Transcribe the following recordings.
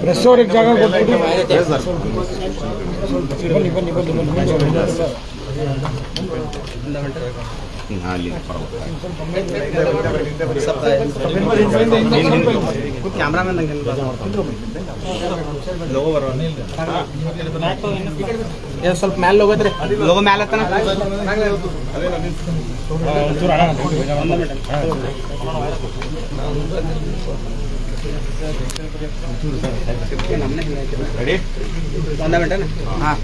Press ಅವ್ರಿಗೆ ಜಾಗ ಕೊಟ್ಬಿಟ್ಟು ಬನ್ನಿ ಬನ್ನಿ ಬನ್ನಿ ಬನ್ನಿ ಬನ್ನಿ ಅಲ್ಲಿ ಕ್ಯಾಮ್ರಾಮನ್ ಲೋಗೋ ಬರೋ ಸ್ವಲ್ಪ ಮ್ಯಾಲ ಹೋಗೋದ್ರಿ ಲೋಗೋ ಮ್ಯಾಲ ಹತ್ತನ ರೆಡಿ ಒಂದ ಮಿನಿಟ್ ಹಾಂ.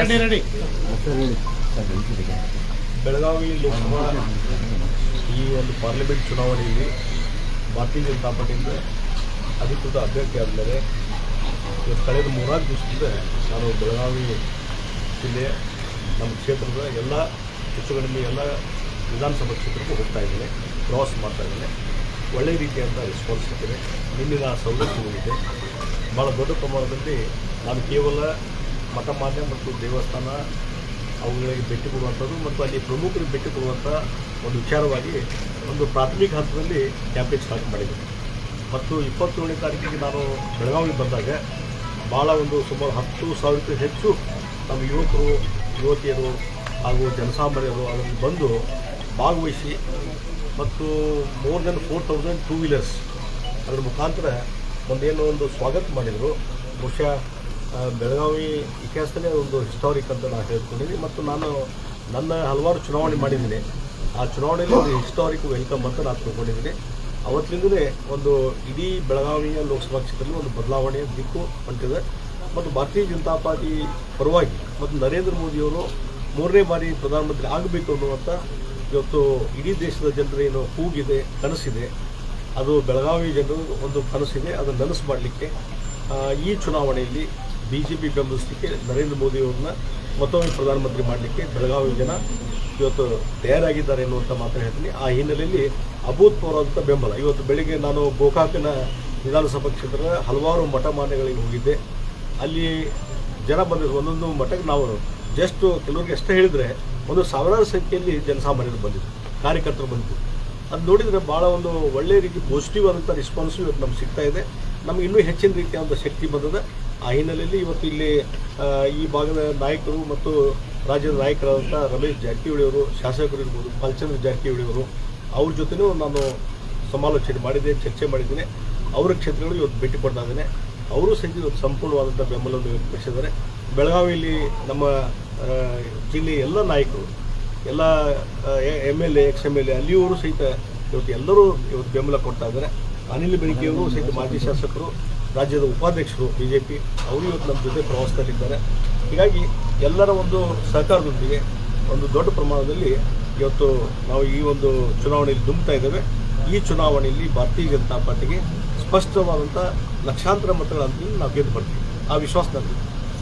ರೆಡಿ ರೆಡಿ ಬೆಳಗಾವಿ ಲೋಕಸಭಾ ಈ ಒಂದು ಪಾರ್ಲಿಮೆಂಟ್ ಚುನಾವಣೆಯಲ್ಲಿ ಭಾರತೀಯ ಜನತಾ ಪಾರ್ಟಿಯಿಂದ ಅಧಿಕೃತ ಅಭ್ಯರ್ಥಿ ಆದಮೇಲೆ ಇವತ್ತು ಕಳೆದ ಮೂರಾರು ದಿವಸದಿಂದ ನಾನು ಬೆಳಗಾವಿ ಜಿಲ್ಲೆಯ ನಮ್ಮ ಕ್ಷೇತ್ರದ ಎಲ್ಲ ಹೆಚ್ಚು ಕಡಿಮೆ ಎಲ್ಲ ವಿಧಾನಸಭಾ ಕ್ಷೇತ್ರಕ್ಕೂ ಹೋಗ್ತಾ ಇದ್ದೇನೆ ಪ್ರವಾಸ ಮಾಡ್ತಾ ಇದ್ದೇನೆ. ಒಳ್ಳೆಯ ರೀತಿಯಾದ ರೆಸ್ಪಾನ್ಸ್ ಸಿಗ್ತದೆ ನಿಮ್ಮಿನ ಸೌಲಭ್ಯಗಳಿದೆ ಭಾಳ ದೊಡ್ಡ ಪ್ರಮಾಣದಲ್ಲಿ ನಾನು ಕೇವಲ ಮಠ ಮಾನ್ಯ ಮತ್ತು ದೇವಸ್ಥಾನ, ಅವುಗಳಿಗೆ ಭೇಟಿ ಕೊಡುವಂಥದ್ದು ಮತ್ತು ಅಲ್ಲಿ ಪ್ರಮುಖರಿಗೆ ಭೇಟಿ ಕೊಡುವಂಥ ಒಂದು ವಿಚಾರವಾಗಿ ಒಂದು ಪ್ರಾಥಮಿಕ ಹಂತದಲ್ಲಿ ಕ್ಯಾಂಪೇನ್ ಸ್ಟಾರ್ಟ್ ಮಾಡಿದೆ. ಮತ್ತು ಇಪ್ಪತ್ತೇಳನೇ ತಾರೀಕಿಗೆ ನಾನು ಬೆಳಗಾವಿಗೆ ಬಂದಾಗ ಭಾಳ ಒಂದು ಸುಮಾರು ಹತ್ತು ಸಾವಿರಕ್ಕೂ ಹೆಚ್ಚು ನಮ್ಮ ಯುವಕರು, ಯುವತಿಯರು ಹಾಗೂ ಜನಸಾಮಾನ್ಯರು ಅದನ್ನು ಬಂದು ಭಾಗವಹಿಸಿ ಮತ್ತು more than four thousand two wheelers ಅದರ ಮುಖಾಂತರ ಒಂದೇನೋ ಒಂದು ಸ್ವಾಗತ ಮಾಡಿದರು. ಬಹುಶಃ ಬೆಳಗಾವಿ ಇತಿಹಾಸದಲ್ಲೇ ಒಂದು ಹಿಸ್ಟಾರಿಕ್ ಅಂತ ನಾನು ಹೇಳ್ಕೊಂಡಿದ್ದೀನಿ. ಮತ್ತು ನಾನು ನನ್ನ ಹಲವಾರು ಚುನಾವಣೆ ಮಾಡಿದ್ದೀನಿ. ಆ ಚುನಾವಣೆಯಲ್ಲಿ ಒಂದು ಹಿಸ್ಟಾರಿಕ್ ವೆಲ್ಕಮ್ ಅಂತ ನಾನು ತಿಳ್ಕೊಂಡಿದ್ದೀನಿ. ಅವತ್ತಿನಿಂದಲೇ ಒಂದು ಇಡೀ ಬೆಳಗಾವಿಯ ಲೋಕಸಭಾ ಕ್ಷೇತ್ರದಲ್ಲಿ ಒಂದು ಬದಲಾವಣೆಯ ದಿಕ್ಕು ಹೊಂಟಿದೆ ಮತ್ತು ಭಾರತೀಯ ಜನತಾ ಪಾರ್ಟಿ ಪರವಾಗಿ ಮತ್ತು ನರೇಂದ್ರ ಮೋದಿಯವರು ಮೂರನೇ ಬಾರಿ ಪ್ರಧಾನಮಂತ್ರಿ ಆಗಬೇಕು ಅನ್ನುವಂಥ ಇವತ್ತು ಇಡೀ ದೇಶದ ಜನರೇನು ಕೂಗಿದೆ, ಕನಸಿದೆ. ಅದು ಬೆಳಗಾವಿ ಜನರು ಒಂದು ಕನಸಿದೆ, ಅದನ್ನು ನನಸು ಮಾಡಲಿಕ್ಕೆ ಈ ಚುನಾವಣೆಯಲ್ಲಿ ಬಿ ಜೆ ಪಿ ಬೆಂಬಲಿಸಲಿಕ್ಕೆ ನರೇಂದ್ರ ಮೋದಿಯವ್ರನ್ನ ಮತ್ತೊಮ್ಮೆ ಪ್ರಧಾನಮಂತ್ರಿ ಮಾಡಲಿಕ್ಕೆ ಬೆಳಗಾವಿ ಜನ ಇವತ್ತು ತಯಾರಾಗಿದ್ದಾರೆ ಎನ್ನುವಂಥ ಮಾತ್ರ ಹೇಳ್ತೀನಿ. ಆ ಹಿನ್ನೆಲೆಯಲ್ಲಿ ಅಭೂತಪೂರ್ವಂಥ ಬೆಂಬಲ. ಇವತ್ತು ಬೆಳಿಗ್ಗೆ ನಾನು ಗೋಕಾಕಿನ ವಿಧಾನಸಭಾ ಕ್ಷೇತ್ರದ ಹಲವಾರು ಮಠ ಮಾನ್ಯಗಳಿಗೆ ಹೋಗಿದ್ದೆ. ಅಲ್ಲಿ ಜನ ಬಂದಿರೋ ಒಂದೊಂದು ಮಠಕ್ಕೆ ನಾವು ಜಸ್ಟ್ ಕೆಲವರಿಗೆ ಎಷ್ಟೇ ಹೇಳಿದರೆ ಒಂದು ಸಾವಿರಾರು ಸಂಖ್ಯೆಯಲ್ಲಿ ಜನಸಾಮಾನ್ಯರು ಬಂದಿದ್ರು, ಕಾರ್ಯಕರ್ತರು ಬಂದಿದ್ರು. ಅದು ನೋಡಿದರೆ ಭಾಳ ಒಂದು ಒಳ್ಳೆಯ ರೀತಿ ಪಾಸಿಟಿವ್ ಆದಂಥ ರೆಸ್ಪಾನ್ಸು ಇವತ್ತು ನಮ್ಗೆ ಸಿಗ್ತಾ ಇದೆ. ನಮ್ಗೆ ಇನ್ನೂ ಹೆಚ್ಚಿನ ರೀತಿಯ ಒಂದು ಶಕ್ತಿ ಬಂದದ. ಆ ಹಿನ್ನೆಲೆಯಲ್ಲಿ ಇವತ್ತು ಇಲ್ಲಿ ಈ ಭಾಗದ ನಾಯಕರು ಮತ್ತು ರಾಜ್ಯದ ನಾಯಕರಾದಂಥ ರಮೇಶ್ ಜಾರಕಿಹೊಳಿ ಅವರು, ಶಾಸಕರು ಇರ್ಬೋದು ಬಾಲಚಂದ್ರ ಜಾರಕಿಹೊಳಿ ಅವರು, ಅವ್ರ ಜೊತೆನೂ ನಾನು ಸಮಾಲೋಚನೆ ಮಾಡಿದೆ ಚರ್ಚೆ ಮಾಡಿದ್ದೇನೆ. ಅವರ ಕ್ಷೇತ್ರಗಳು ಇವತ್ತು ಭೇಟಿ ಕೊಡ್ತಾ ಅವರು ಸಹಿತ ಇವತ್ತು ಸಂಪೂರ್ಣವಾದಂಥ ಬೆಂಬಲವನ್ನು ವ್ಯಕ್ತಪಡಿಸಿದ್ದಾರೆ. ಬೆಳಗಾವಿಯಲ್ಲಿ ನಮ್ಮ ಜಿಲ್ಲೆ ಎಲ್ಲ ನಾಯಕರು, ಎಲ್ಲ M L A, ex M L A, ಅಲ್ಲಿಯವರು ಸಹಿತ ಇವತ್ತು ಎಲ್ಲರೂ ಇವತ್ತು ಬೆಂಬಲ ಕೊಡ್ತಾ ಇದ್ದಾರೆ. ಅನಿಲ್ ಬೆಂಕಿಯವರು ಸಹಿತ ಮಾಜಿ ಶಾಸಕರು, ರಾಜ್ಯದ ಉಪಾಧ್ಯಕ್ಷರು ಬಿ ಜೆ ಪಿ ಅವರು ಇವತ್ತು ನಮ್ಮ ಜೊತೆ ಪ್ರವಾಸದಲ್ಲಿದ್ದಾರೆ. ಹೀಗಾಗಿ ಎಲ್ಲರ ಒಂದು ಸಹಕಾರದೊಂದಿಗೆ ಒಂದು ದೊಡ್ಡ ಪ್ರಮಾಣದಲ್ಲಿ ಇವತ್ತು ನಾವು ಈ ಒಂದು ಚುನಾವಣೆಯಲ್ಲಿ ದುಂಬ್ತಾ ಇದ್ದೇವೆ. ಈ ಚುನಾವಣೆಯಲ್ಲಿ ಭಾರತೀಯ ಜನತಾ ಪಾರ್ಟಿಗೆ ಸ್ಪಷ್ಟವಾದಂಥ ಲಕ್ಷಾಂತರ ಮತಗಳ ನಾವು ಗೆದ್ದು ಬರ್ತೀವಿ ಆ ವಿಶ್ವಾಸ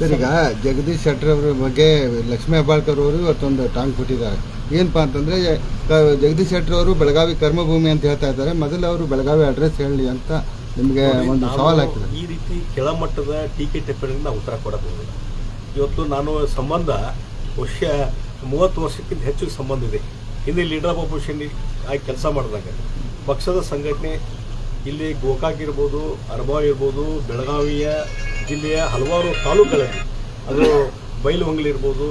ಸರ್ ಈಗ ಜಗದೀಶ್ ಶೆಟ್ಟರ್ ಅವ್ರ ಬಗ್ಗೆ ಲಕ್ಷ್ಮೀ ಹೆಬ್ಬಾಳ್ಕರ್ ಅವರು ಇವತ್ತೊಂದು ಟಾಂಗ್ ಕೊಟ್ಟಿದ್ದಾರೆ. ಏನಪ್ಪ ಅಂತಂದರೆ ಜಗದೀಶ್ ಶೆಟ್ಟರ್ ಅವರು ಬೆಳಗಾವಿ ಕರ್ಮಭೂಮಿ ಅಂತ ಹೇಳ್ತಾ ಇದ್ದಾರೆ. ಮೊದಲು ಅವರು ಬೆಳಗಾವಿ ಅಡ್ರೆಸ್ ಹೇಳಿ ಅಂತ ನಿಮಗೆ ಒಂದು ಸವಾಲ್ ಹಾಕಿದೆ. ಈ ರೀತಿ ಕೆಳಮಟ್ಟದ ಟೀಕೆ ಟಿಪ್ಪಣಿಗೆ ನಾವು ಉತ್ತರ ಕೊಡಬಹುದು. ಇವತ್ತು ನಾನು ಸಂಬಂಧ ವರ್ಷ ಮೂವತ್ತು ವರ್ಷಕ್ಕಿಂತ ಹೆಚ್ಚು ಸಂಬಂಧ ಇದೆ. ಹಿಂದೆ ಲೀಡರ್ ಆಫ್ ಅಪೋಸಿಷನ್ ಆಗಿ ಕೆಲಸ ಮಾಡಿದಾಗ ಪಕ್ಷದ ಸಂಘಟನೆ ಇಲ್ಲಿ ಗೋಕಾಕ್ ಇರ್ಬೋದು ಅರಬಾವ್ ಇರ್ಬೋದು ಬೆಳಗಾವಿಯ ಜಿಲ್ಲೆಯ ಹಲವಾರು ತಾಲೂಕುಗಳಲ್ಲಿ. ಅದು ಬೈಲಹೊಂಗಲಿ ಇರ್ಬೋದು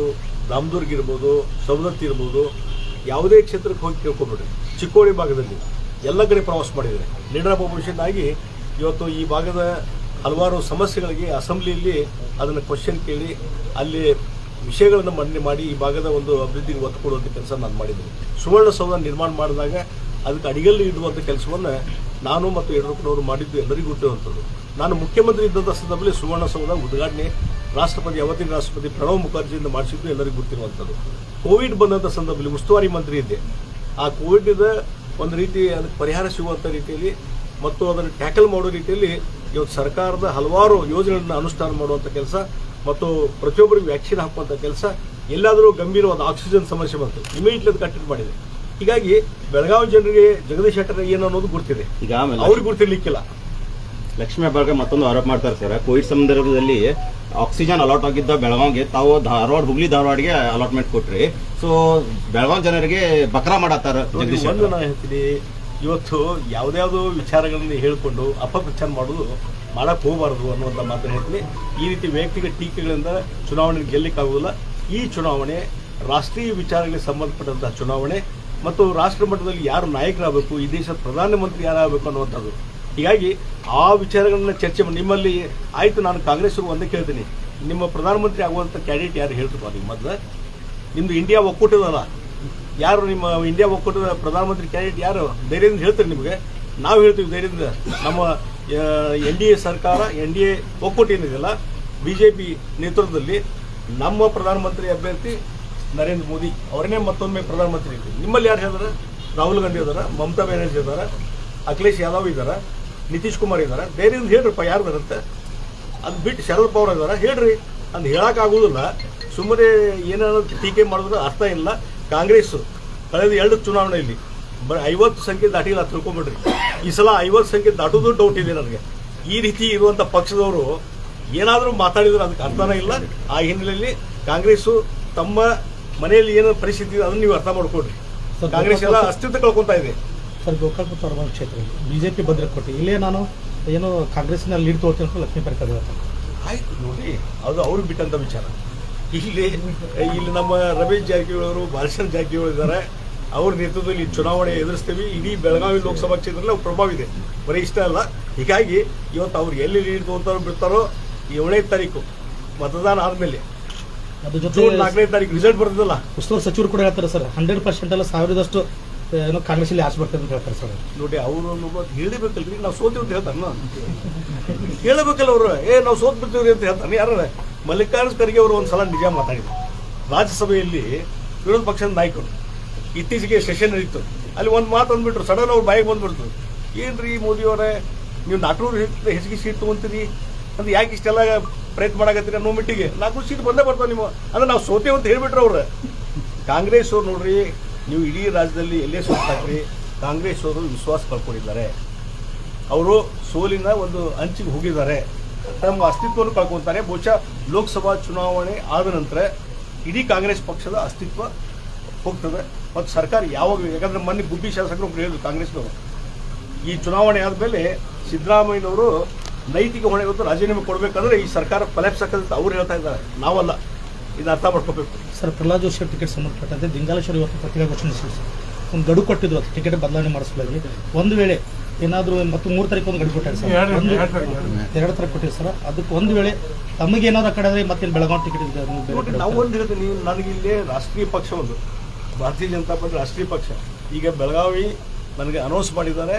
ರಾಮದುರ್ಗ ಇರ್ಬೋದು, ಸವದತ್ತಿ ಇರ್ಬೋದು, ಯಾವುದೇ ಕ್ಷೇತ್ರಕ್ಕೆ ಹೋಗಿ ಕೇಳ್ಕೊಂಡ್ಬಿಡ್ರಿ ಚಿಕ್ಕೋಡಿ ಭಾಗದಲ್ಲಿ ಎಲ್ಲ ಕಡೆ ಪ್ರವಾಸ ಮಾಡಿದ್ದಾರೆ. ಲೀಡರ್ ಆಫ್ ಆಗಿ ಇವತ್ತು ಈ ಭಾಗದ ಹಲವಾರು ಸಮಸ್ಯೆಗಳಿಗೆ ಅಸೆಂಬ್ಲಿಯಲ್ಲಿ ಅದನ್ನು ಕ್ವಶನ್ ಕೇಳಿ ಅಲ್ಲಿ ವಿಷಯಗಳನ್ನು ಮಂಡನೆ ಮಾಡಿ ಈ ಭಾಗದ ಒಂದು ಅಭಿವೃದ್ಧಿಗೆ ಒತ್ತು ಕೊಡುವಂಥ ಕೆಲಸ ನಾನು ಮಾಡಿದ್ದೀನಿ. ಸುವರ್ಣಸೌಧ ನಿರ್ಮಾಣ ಮಾಡಿದಾಗ ಅದಕ್ಕೆ ಅಡಿಗಲ್ಲಿ ಇಡುವಂಥ ಕೆಲಸವನ್ನು ನಾನು ಮತ್ತು ಯಡಿಯೂರಪ್ಪನವರು ಮಾಡಿದ್ದು ಎಲ್ಲರಿಗೂ ಗೊತ್ತಿರುವಂಥದ್ದು ನಾನು ಮುಖ್ಯಮಂತ್ರಿ ಇದ್ದಂಥ ಸಂದರ್ಭದಲ್ಲಿ ಸುವರ್ಣಸೌಧ ಉದ್ಘಾಟನೆ ರಾಷ್ಟ್ರಪತಿ, ಅವತ್ತಿನ ರಾಷ್ಟ್ರಪತಿ ಪ್ರಣವ್ ಮುಖರ್ಜಿಯಿಂದ ಮಾಡಿಸಿದ್ದು ಎಲ್ಲರಿಗೂ ಗೊತ್ತಿರುವಂಥದ್ದು ಕೋವಿಡ್ ಬಂದಂಥ ಸಂದರ್ಭದಲ್ಲಿ ಉಸ್ತುವಾರಿ ಮಂತ್ರಿ ಇದ್ದೆ. ಆ ಕೋವಿಡ್ ಒಂದು ರೀತಿ ಅದಕ್ಕೆ ಪರಿಹಾರ ಸಿಗುವಂಥ ರೀತಿಯಲ್ಲಿ ಮತ್ತು ಅದನ್ನು ಟ್ಯಾಕಲ್ ಮಾಡೋ ರೀತಿಯಲ್ಲಿ ಇವತ್ತು ಸರ್ಕಾರದ ಹಲವಾರು ಯೋಜನೆಗಳನ್ನು ಅನುಷ್ಠಾನ ಮಾಡುವಂಥ ಕೆಲಸ ಮತ್ತು ಪ್ರತಿಯೊಬ್ಬರಿಗೂ ವ್ಯಾಕ್ಸಿನ್ ಹಾಕುವಂಥ ಕೆಲಸ. ಎಲ್ಲಾದರೂ ಗಂಭೀರವಾದ ಆಕ್ಸಿಜನ್ ಸಮಸ್ಯೆ ಬಂತು. ಇಮಿಡಿಯೇಟ್ಲಿ ಅದು ಕಟ್ಟಿಟ್ ಮಾಡಿದೆ. ಹೀಗಾಗಿ ಬೆಳಗಾವಿ ಜನರಿಗೆ ಜಗದೀಶ್ ಶೆಟ್ಟರ್ ಏನು ಅನ್ನೋದು ಗೊತ್ತಿದೆ. ಈಗ ಆಮೇಲೆ ಅವ್ರಿಗೆ ಗುರ್ತಿರ್ಲಿಕ್ಕಿಲ್ಲ ಲಕ್ಷ್ಮೀ ಹೆಬ್ಬಾಳ್ಕರ್ ಮತ್ತೊಂದು ಆರೋಪ ಮಾಡ್ತಾರೆ ಸರ್. ಕೋವಿಡ್ ಸಂದರ್ಭದಲ್ಲಿ ಆಕ್ಸಿಜನ್ ಅಲಾಟ್ ಆಗಿದ್ದ ಬೆಳಗಾವಿಗೆ ತಾವು ಧಾರವಾಡ ಹುಗ್ಲಿ ಧಾರವಾಡಿಗೆ ಅಲಾಟ್ಮೆಂಟ್ ಕೊಟ್ರಿ. ಸೊ ಬೆಳಗಾವಿ ಜನರಿಗೆ ಬಕ್ರಾ ಮಾಡತ್ತಾರ ಜಗದೀಶ್ ನಾನು ಹೇಳ್ತೀನಿ ಇವತ್ತು ಯಾವ್ದ್ಯಾವ್ದೋ ವಿಚಾರಗಳನ್ನ ಹೇಳ್ಕೊಂಡು ಅಪಪ್ರಚಾರ ಮಾಡೋದು ಮಾಡಕ್ ಹೋಗಬಾರದು ಅನ್ನುವಂತ ಮಾತನ್ನು ಹೇಳ್ತೀನಿ. ಈ ರೀತಿ ವೈಯಕ್ತಿಕ ಟೀಕೆಗಳಿಂದ ಚುನಾವಣೆ ಗೆಲ್ಲಕ್ಕಾಗೋದಿಲ್ಲ ಈ ಚುನಾವಣೆ ರಾಷ್ಟ್ರೀಯ ವಿಚಾರಗಳಿಗೆ ಸಂಬಂಧಪಟ್ಟಂತಹ ಚುನಾವಣೆ. ಮತ್ತು ರಾಷ್ಟ್ರ ಮಟ್ಟದಲ್ಲಿ ಯಾರು ನಾಯಕರಾಗಬೇಕು, ಈ ದೇಶದ ಪ್ರಧಾನಮಂತ್ರಿ ಯಾರಾಗಬೇಕು ಅನ್ನುವಂಥದ್ದು. ಹೀಗಾಗಿ ಆ ವಿಚಾರಗಳನ್ನ ಚರ್ಚೆ ನಿಮ್ಮಲ್ಲಿ ಆಯಿತು, ನಾನು ಕಾಂಗ್ರೆಸ್ ಒಂದೇ ಕೇಳ್ತೀನಿ. ನಿಮ್ಮ ಪ್ರಧಾನಮಂತ್ರಿ ಆಗುವಂಥ ಕ್ಯಾಂಡಿಡೇಟ್ ಯಾರು ಹೇಳ್ತಪ್ಪ ನಿಮ್ಮ ಮೊದಲು? ನಿಮ್ಮದು ಇಂಡಿಯಾ ಒಕ್ಕೂಟದಲ್ಲ. ಯಾರು ನಿಮ್ಮ ಇಂಡಿಯಾ ಒಕ್ಕೂಟದ ಪ್ರಧಾನಮಂತ್ರಿ ಕ್ಯಾಂಡಿಡೇಟ್ ಯಾರು? ಧೈರ್ಯದಿಂದ ಹೇಳ್ತಾರೆ ನಿಮಗೆ. ನಾವು ಹೇಳ್ತೀವಿ ಧೈರ್ಯದಿಂದ. ನಮ್ಮ ಎನ್ ಡಿ ಎ ಸರ್ಕಾರ, ಎನ್ ಡಿ ಎ ಒಕ್ಕೂಟ ಏನಿದೆಯಲ್ಲ, ಬಿ ಜೆ ಪಿ ನೇತೃತ್ವದಲ್ಲಿ ನಮ್ಮ ಪ್ರಧಾನಮಂತ್ರಿ ಅಭ್ಯರ್ಥಿ ನರೇಂದ್ರ ಮೋದಿ ಅವರನ್ನೇ ಮತ್ತೊಮ್ಮೆ ಪ್ರಧಾನಮಂತ್ರಿ ನಿಮ್ಮಲ್ಲಿ ಯಾರು ಹೇಳಿದಾರೆ ರಾಹುಲ್ ಗಾಂಧಿ ಇದಾರೆ, ಮಮತಾ ಬ್ಯಾನರ್ಜಿ ಇದ್ದಾರೆ ಅಖಿಲೇಶ್ ಯಾದವ್ ಇದ್ದಾರೆ ನಿತೀಶ್ ಕುಮಾರ್ ಇದ್ದಾರ ಇಂದ ಹೇಳ್ರಪ್ಪ, ಯಾರು ಬರುತ್ತೆ ಅದು ಬಿಟ್ಟು ಶರದ್ ಪವಾರ್ ಇದ್ದಾರೆ ಹೇಳ್ರಿ. ಅದು ಹೇಳಕ್ಕಾಗೋದಿಲ್ಲ ಸುಮ್ಮನೆ ಏನಾದ್ರು ಟೀಕೆ ಮಾಡಿದ್ರೆ ಅರ್ಥ ಇಲ್ಲ. ಕಾಂಗ್ರೆಸ್ ಕಳೆದ ಎರಡು ಚುನಾವಣೆಯಲ್ಲಿ ಬ ಐವತ್ತು ಸಂಖ್ಯೆ ದಾಟಿಲ್ಲ ತಿಳ್ಕೊಂಬಿಡ್ರಿ. ಈ ಸಲ ಐವತ್ತು ಸಂಖ್ಯೆ ದಾಟೋದು ಡೌಟ್ ಇದೆ ನನಗೆ. ಈ ರೀತಿ ಇರುವಂಥ ಪಕ್ಷದವರು ಏನಾದರೂ ಮಾತಾಡಿದ್ರೆ ಅದಕ್ಕೆ ಅರ್ಥನೇ ಇಲ್ಲ. ಆ ಹಿನ್ನೆಲೆಯಲ್ಲಿ ಕಾಂಗ್ರೆಸ್ಸು ತಮ್ಮ ಮನೆಯಲ್ಲಿ ಏನೋ ಪರಿಸ್ಥಿತಿ ಇದೆ ಅದನ್ನ ನೀವು ಅರ್ಥ ಮಾಡ್ಕೊಡ್ರಿ ಕಾಂಗ್ರೆಸ್ ಎಲ್ಲ ಅಸ್ತಿತ್ವ ಕಳ್ಕೊತಾ ಇದೆ. ಸರ್ ಗೋಕಾಕ್ ಮತ್ತು ಜೆ ಪಿ ಬಿಜೆಪಿ ಭದ್ರಕೋಟೆ ಇಲ್ಲೇ ನಾನು ಏನು ಕಾಂಗ್ರೆಸ್ನ ಲೀಡ್ ತೋರ್ತೀನಿ ಅಂತ ಲಕ್ಷ್ಮೀ ಪರ್ಕರ್ ಹೇಳ್ತಾರೆ. ಆಯ್ತು ನೋಡಿ ಅದು ಅವ್ರಿಗೆ ಬಿಟ್ಟಂತ ವಿಚಾರ. ಇಲ್ಲಿ ಇಲ್ಲಿ ನಮ್ಮ ರಮೇಶ್ ಜಾರಕಿಹೊಳಿ ಅವರು ಬಾಲಚಂದ್ರ ಜಾರಕಿಹೊಳಿ ಇದ್ದಾರೆ. ಅವ್ರ ನೇತೃತ್ವದಲ್ಲಿ ಚುನಾವಣೆ ಎದುರಿಸ್ತೀವಿ. ಇಡೀ ಬೆಳಗಾವಿ ಲೋಕಸಭಾ ಕ್ಷೇತ್ರದಲ್ಲಿ ಅವ್ರ ಪ್ರಭಾವ ಇದೆ. ಬರೀ ಇಷ್ಟ ಅಲ್ಲ. ಹೀಗಾಗಿ ಇವತ್ತು ಅವ್ರು ಎಲ್ಲಿ ಲೀಡ್ ತೋರ್ತಾರೋ ಬಿಡ್ತಾರೋ ಏಳನೇ ತಾರೀಕು ಮತದಾನ ಆದಮೇಲೆ ಅದ್ರ ಜೊತೆ ಜೂನ್ ನಾಲ್ಕನೇ ತಾರೀಕು ರಿಸಲ್ಟ್ ಬರ್ತದಲ್ಲ? ಉಸ್ತುವಾರಿ ಸಚಿವರು ಕೂಡ ಹೇಳ್ತಾರೆ ಸರ್ ಹಂಡ್ರೆಡ್ ಪರ್ಸೆಂಟ್ ಅಲ್ಲ ಸಾವಿರದಷ್ಟು ಏನೋ ಕಾಂಗ್ರೆಸ್ಲಿ ಆಸೆ ಬರ್ತದೆ ಅಂತ ಹೇಳ್ತಾರೆ ಸರ್. ನೋಡಿ ಅವರು ಹೇಳಿಬೇಕಲ್ರಿ ನಾವು ಸೋತೀವಿ ಅಂತ ಹೇಳ್ತಾರ ಹೇಳಬೇಕಲ್ಲ ಅವರು ಏ ನಾವು ಸೋತ್ ಬಿಡ್ತೀವ್ರಿ ಅಂತ ಹೇಳ್ತಾನೆ ಯಾರ? ಮಲ್ಲಿಕಾರ್ಜುನ ಖರ್ಗೆ ಅವರು ಒಂದ್ಸಲ ನಿಜ ಮಾತಾಡಿದ್ರು. ರಾಜ್ಯಸಭೆಯಲ್ಲಿ ವಿರೋಧ ಪಕ್ಷದ ನಾಯಕರು. ಇತ್ತೀಚೆಗೆ ಸೆಷನ್ ನಡೀತು. ಅಲ್ಲಿ ಒಂದು ಮಾತು ಅಂದ್ಬಿಟ್ರು ಸಡನ್ ಅವ್ರು ಬಾಯಿಗೆ ಬಂದ್ಬಿಡ್ತು. ಏನ್ರಿ ಮೋದಿ ಅವರೇ ನೀವು ನಾಲ್ಕುನೂರು ಹೆಚ್ಚಿಗೆ ಸೀಟ್ ತೊಗೊಂತೀರಿ? ಅಂದ್ರೆ ಯಾಕೆ ಇಷ್ಟೆಲ್ಲ ಪ್ರಯತ್ನ ಮಾಡಾಕತ್ತೀರಿ ಅನ್ನೋ ಮಿಟ್ಟಿಗೆ. ನಾಲ್ಕು ಸೀಟ್ ಬಂದೇ ಬರ್ತಾವೆ ನೀವು. ಅಂದ್ರೆ ನಾವು ಸೋತೇವೆ ಅಂತ ಹೇಳ್ಬಿಟ್ರು ಅವ್ರು. ಕಾಂಗ್ರೆಸ್ ಅವ್ರು ನೋಡ್ರಿ, ನೀವು ಇಡೀ ರಾಜ್ಯದಲ್ಲಿ ಎಲ್ಲೇ ಸೋತಾಕ್ರಿ, ಕಾಂಗ್ರೆಸ್ ಅವರು ವಿಶ್ವಾಸ ಕಳ್ಕೊಂಡಿದ್ದಾರೆ. ಅವರು ಸೋಲಿನ ಒಂದು ಅಂಚಿಗೆ ಹೋಗಿದ್ದಾರೆ. ತಮ್ಮ ಅಸ್ತಿತ್ವವನ್ನು ಕಳ್ಕೊತಾರೆ. ಬಹುಶಃ ಲೋಕಸಭಾ ಚುನಾವಣೆ ಆದ ನಂತರ ಇಡೀ ಕಾಂಗ್ರೆಸ್ ಪಕ್ಷದ ಅಸ್ತಿತ್ವ ಹೋಗ್ತದೆ. ಮತ್ತು ಸರ್ಕಾರ ಯಾವಾಗ, ಯಾಕಂದ್ರೆ ಮೊನ್ನೆ ಗುಬ್ಬಿ ಶಾಸಕರು ಹೇಳಿದ್ರು ಕಾಂಗ್ರೆಸ್ನವರು. ಈ ಚುನಾವಣೆ ಆದಮೇಲೆ ಸಿದ್ದರಾಮಯ್ಯನವರು ನೈತಿಕ ಹೊಣೆ ಗೊತ್ತು ರಾಜೀನಾಮೆ ಕೊಡಬೇಕಂದ್ರೆ ಈ ಸರ್ಕಾರ ಫಲಪ್ಸಕ್ಕಂತ ಆಗ್ತದೆ ಅವ್ರು ಹೇಳ್ತಾ ಇದ್ದಾರೆ. ನಾವಲ್ಲ. ಇದು ಅರ್ಥ ಮಾಡ್ಕೋಬೇಕು. ಸರ್ ಪ್ರಹ್ಲಾದ್ ಜೋಶಿ ಟಿಕೆಟ್ ಸಂಬಂಧಪಟ್ಟಂತೆ ದಿಂಗಾಲೇಶ್ವರ ಇವತ್ತು ಪತ್ರಿಕಾ ಘೋಷಣೆ ಸರ್. ಒಂದು ಗಡು ಕೊಟ್ಟಿದ್ರು ಅದು ಟಿಕೆಟ್ ಬದಲಾವಣೆ ಮಾಡಿಸಲಾಗಿ ಒಂದು ವೇಳೆ ಏನಾದರೂ ಮತ್ತು ಮೂರು ತಾರೀಕು ಒಂದು ಗಡು ಕೊಟ್ಟಾರೆ ಸರ್? ಒಂದು ಎರಡು ತಾರೀಕು ಕೊಟ್ಟಿರಿ ಸರ್. ಅದಕ್ಕೆ ಒಂದು ವೇಳೆ ತಮಗೆ ಏನಾದ್ರು ಕಡೆ ಆದರೆ ಮತ್ತೆ ಬೆಳಗಾವಿ ಟಿಕೆಟ್ ಇದೆ ನೀವು ಒಂದು ಹೇಳ್ತೀನಿ ನನಗಿಲ್ಲಿ ರಾಷ್ಟ್ರೀಯ ಪಕ್ಷ ಒಂದು. ಭಾರತೀಯ ಜನತಾ ಪಕ್ಷ ರಾಷ್ಟ್ರೀಯ ಪಕ್ಷ. ಈಗ ಬೆಳಗಾವಿ ನನಗೆ ಅನೌನ್ಸ್ ಮಾಡಿದ್ದಾರೆ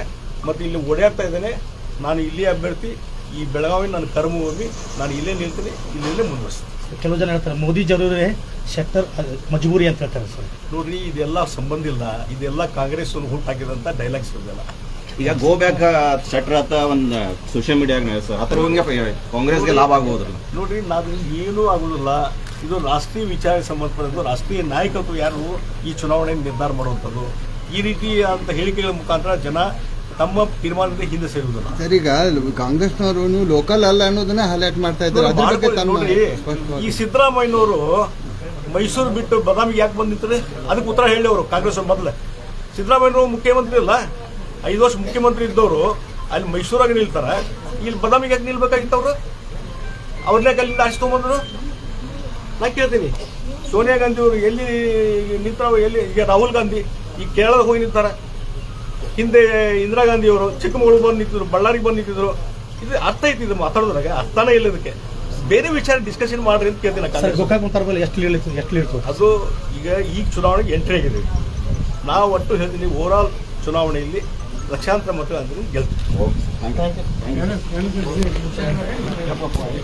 ಮತ್ತು ಇಲ್ಲಿ ಓಡಾಡ್ತಾ ಇದ್ದೇನೆ. ನಾನು ಇಲ್ಲಿ ಅಭ್ಯರ್ಥಿ ಈ ಬೆಳಗಾವಿ ನನ್ನ ಹೋಗಿ ನಾನು ಇಲ್ಲೇ ನಿಲ್ತೀನಿ ಇಲ್ಲೇ ಮುಂದುವರಿಸ್ತೀನಿ. ಕೆಲವು ಜನ ಹೇಳ್ತಾರೆ ಮೋದಿ ಜರೂರೇ ಶೆಟ್ಟರ್ ಮಜಬೂರಿ ಅಂತ ಹೇಳ್ತಾರೆ ಸರ್. ನೋಡ್ರಿ ಇದೆಲ್ಲ ಸಂಬಂಧ ಇಲ್ಲ. ಇದೆಲ್ಲ ಕಾಂಗ್ರೆಸ್ ಹುಟ್ಟಾಕಿದಂಥ ಡೈಲಾಗ್ಸ್ ಇದೆಲ್ಲ ಈಗ ಗೋ ಬ್ಯಾಕ್ ಶೆಟ್ರ್ ಅಂತ ಒಂದು ಸೋಷಿಯಲ್ ಮೀಡಿಯಾಗ ಸರ್ ಅದ್ರ ಹಂಗೆ ಕಾಂಗ್ರೆಸ್ಗೆ ಲಾಭ ಆಗ್ಬೋದ್ರಲ್ಲ ನೋಡ್ರಿ ನಾನು ಏನೂ ಆಗೋದಿಲ್ಲ. ಇದು ರಾಷ್ಟ್ರೀಯ ವಿಚಾರಕ್ಕೆ ಸಂಬಂಧಪಟ್ಟದ್ದು ರಾಷ್ಟ್ರೀಯ ನಾಯಕತ್ವ ಯಾರು ಈ ಚುನಾವಣೆಯನ್ನು ನಿರ್ಧಾರ ಮಾಡುವಂಥದ್ದು? ಈ ರೀತಿ ಅಂತ ಹೇಳಿಕೆಗಳ ಮುಖಾಂತರ ಜನ ತಮ್ಮ ತೀರ್ಮಾನದಿಂದ ಹಿಂದೆ ಸೇರುವುದಿಲ್ಲ. ಸರಿ ಈಗ ಕಾಂಗ್ರೆಸ್ನವರು ನೀವು ಲೋಕಲ್ ಅಲ್ಲ ಅನ್ನೋದನ್ನ ಹೈಲೈಟ್ ಮಾಡ್ತಾ ಇದ್ದಾರೆ. ಅದ್ರ ಬಗ್ಗೆ ತಮ್ಮ ನೋಡ್ರಿ ಸ್ಪಷ್ಟವಾಗಿ. ಈ ಸಿದ್ದರಾಮಯ್ಯನವರು ಮೈಸೂರು ಬಿಟ್ಟು ಬದಾಮಿಗೆ ಯಾಕೆ ಬಂದಿತ್ತು ನಿಂತಾರೆ ಅದಕ್ಕೆ ಉತ್ತರ ಹೇಳಿ ಅವರು ಕಾಂಗ್ರೆಸ್ ಅವ್ರು ಮೊದಲೇ. ಸಿದ್ದರಾಮಯ್ಯನವರು ಮುಖ್ಯಮಂತ್ರಿ ಇಲ್ಲ ಐದು ವರ್ಷ ಮುಖ್ಯಮಂತ್ರಿ ಇದ್ದವರು ಅಲ್ಲಿ ಮೈಸೂರಾಗ ನಿಲ್ತಾರೆ. ಇಲ್ಲಿ ಬದಾಮಿಗೆ ಯಾಕೆ ನಿಲ್ಬೇಕಾಗಿತ್ತು ಅವರು? ಅವ್ರನ್ನೇ ಅಲ್ಲಿಂದ ಆರಿಸ್ಕೊಂಡ್ಬಂದ್ರು ನಾ ಕೇಳ್ತೀನಿ. ಸೋನಿಯಾ ಗಾಂಧಿ ಅವರು ಎಲ್ಲಿ ನಿಂತಾವ ಎಲ್ಲಿ ಈಗ ರಾಹುಲ್ ಗಾಂಧಿ ಈಗ ಕೇರಳದಾಗ ಹೋಗಿ ನಿಂತಾರೆ. ಹಿಂದೆ ಇಂದಿರಾ ಗಾಂಧಿ ಅವರು ಚಿಕ್ಕಮಗಳೂರು ಬಂದು ನಿಂತಿದ್ರು ಬಳ್ಳಾರಿಗೆ ಬಂದು ನಿಂತಿದ್ರು. ಇದು ಅರ್ಥ ಐತಿ ಇದು ಮಾತಾಡೋದ್ರಾಗ ಅರ್ಥನೇ ಇಲ್ಲ ಇದಕ್ಕೆ. ಬೇರೆ ವಿಚಾರ ಡಿಸ್ಕಷನ್ ಮಾಡ್ರಿ ಅಂತ ಕೇಳ್ತೀನಿ ಎಷ್ಟು ಎಷ್ಟು ಅದು ಈಗ ಈಗ ಚುನಾವಣೆಗೆ ಎಂಟ್ರಿ ಆಗಿದೆ. ನಾವು ಒಟ್ಟು ಹೇಳ್ತೀನಿ ಓವರ್ ಆಲ್ ಚುನಾವಣೆಯಲ್ಲಿ ಲಕ್ಷಾಂತರ ಮತಗಳನ್ನು ಗೆಲ್ತೀವಿ. Thank you.